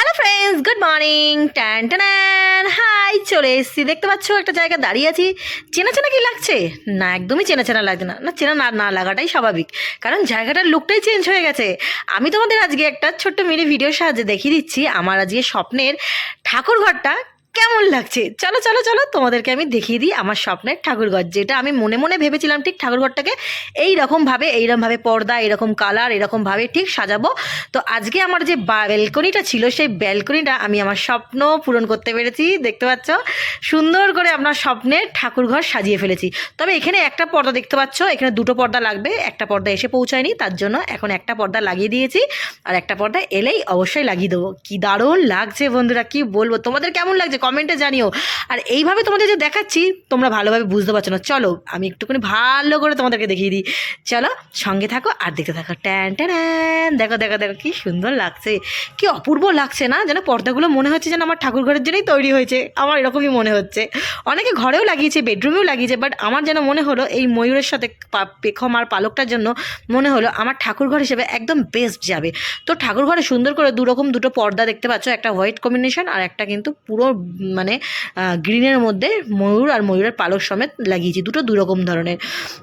Hello friends good morning ট্যান ট্যান high চলে এসছি। দেখতে পাচ্ছ, একটা জায়গা দাঁড়িয়ে আছি। চেনা চেনা কি লাগছে? না, একদমই চেনা চেনা লাগছে না। না, চেনা না না লাগাটাই স্বাভাবিক। কারণ জায়গাটার লুকটাই চেঞ্জ হয়ে গেছে। আমি তোমাদের আজকে একটা ছোট্ট মিনি ভিডিওর সাহায্যে দেখিয়ে দিচ্ছি। আমার আজকে স্বপ্নের ঠাকুর ঘরটা কেমন লাগছে? চলো চলো চলো, তোমাদেরকে আমি দেখিয়ে দিই আমার স্বপ্নের ঠাকুরঘর, যেটা আমি মনে মনে ভেবেছিলাম ঠিক ঠাকুরঘরটাকে এই রকমভাবে এইরকমভাবে পর্দা এরকম কালার এরকমভাবে ঠিক সাজাবো। তো আজকে আমার যে ব্যালকনিটা ছিল, সেই ব্যালকনিটা আমি আমার স্বপ্ন পূরণ করতে পেরেছি, দেখতে পাচ্ছ? সুন্দর করে আপনার স্বপ্নের ঠাকুরঘর সাজিয়ে ফেলেছি। তবে এখানে একটা পর্দা দেখতে পাচ্ছ, এখানে দুটো পর্দা লাগবে, একটা পর্দা এসে পৌঁছায়নি, তার জন্য এখন একটা পর্দা লাগিয়ে দিয়েছি, আর একটা পর্দা এলেই অবশ্যই লাগিয়ে দেবো। কি দারুণ লাগছে বন্ধুরা, কি বলব? তোমাদের কেমন লাগছে? কমেন্টে জানিও। আর এইভাবে তোমাদের যে দেখাচ্ছি, তোমরা ভালোভাবে বুঝতে পারছ না। চলো, আমি একটুখানি ভালো করে তোমাদেরকে দেখিয়ে দিই। চলো, সঙ্গে থাকো আর দেখতে থাকো। ট্যান ট্যান দেখো দেখো দেখো, কি সুন্দর লাগছে। কি অপূর্ব লাগছে না? যেন পর্দাগুলো মনে হচ্ছে যেন আমার ঠাকুর ঘরের জন্যই তৈরি হয়েছে। আমার এরকমই মনে হচ্ছে। অনেকে ঘরেও লাগিয়েছে, বেডরুমেও লাগিয়েছে, বাট আমার যেন মনে হলো এই ময়ূরের সাথে পেখম আর পালকটার জন্য মনে হলো আমার ঠাকুর ঘর হিসেবে একদম বেস্ট যাবে। তো ঠাকুর ঘরে সুন্দর করে দুরকম দুটো পর্দা দেখতে পাচ্ছ। একটা হোয়াইট কম্বিনেশন আর একটা কিন্তু পুরো মানে গ্রিনের মধ্যে ময়ূর আর ময়ূরের পালক সমেত লাগিয়েছি, দুটো দুরকম ধরনের।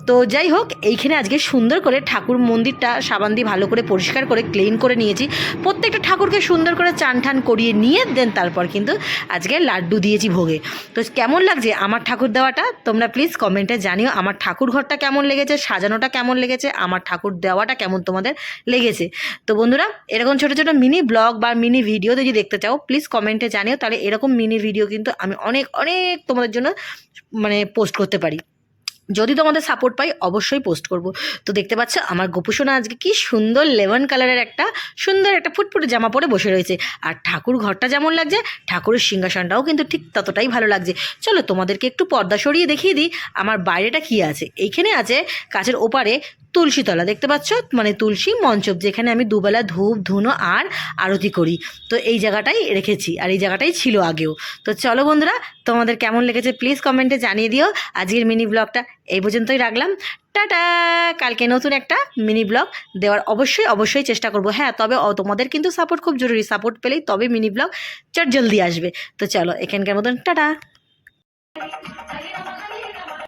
তো যাই হোক, এইখানে আজকে সুন্দর করে ঠাকুর মন্দিরটা সাবান দিয়ে ভালো করে পরিষ্কার করে, ক্লিন করে নিয়েছি। প্রত্যেকটা ঠাকুরকে সুন্দর করে চান ঠান করিয়ে নিয়ে দেন তারপর কিন্তু আজকে লাড্ডু দিয়েছি ভোগে। তো কেমন লাগছে আমার ঠাকুর দেওয়াটা? তোমরা প্লিজ কমেন্টে জানিও আমার ঠাকুর ঘরটা কেমন লেগেছে, সাজানোটা কেমন লেগেছে, আমার ঠাকুর দেওয়াটা কেমন তোমাদের লেগেছে। তো বন্ধুরা, এরকম ছোটো ছোটো মিনি ব্লগ বা মিনি ভিডিও যদি দেখতে চাও প্লিজ কমেন্টে জানিও, তাহলে এরকম মিনি ভিডিও কিন্তু আমি অনেক অনেক তোমাদের জন্য মানে পোস্ট করতে পারি। যদি তোমাদের সাপোর্ট পাই, অবশ্যই পোস্ট করব। তো দেখতে পাচ্ছ, আমার গোপুসোনা আজকে কি সুন্দর লেমন কালারের একটা, সুন্দর একটা ফুটফুটে জামা পরে বসে রয়েছে। আর ঠাকুর ঘরটা যেমন লাগছে, ঠাকুরের সিংহাসনটাও কিন্তু ঠিক ততটাই ভালো লাগছে। চলো তোমাদেরকে একটু পর্দা সরিয়ে দেখিয়ে দিই, আমার বাইরেটা কি আছে? এইখানে আছে কাছের ওপারে তুলসীতলা, দেখতে পাচ্ছ? মানে তুলসী মঞ্চপ যেখানে আমি দুবেলা ধূপ, ধুনো আর আরতি করি। তো এই জায়গাটাই রেখেছি, আর এই জায়গাটাই ছিল আগেও। তো চলো বন্ধুরা, তোমাদের কেমন লেগেছে প্লিজ কমেন্টে জানিয়ে দিও। আজকের মিনি ব্লগটা এই পর্যন্তই রাখলাম। টাটা! কালকে নতুন একটা মিনি ব্লগ দেওয়ার অবশ্যই অবশ্যই চেষ্টা করব। হ্যাঁ তবে তোমাদের কিন্তু সাপোর্ট খুব জরুরি। সাপোর্ট পেলেই তবে মিনি ব্লগ চট জলদি আসবে। তো চলো, এখানকার মতন, টাটা!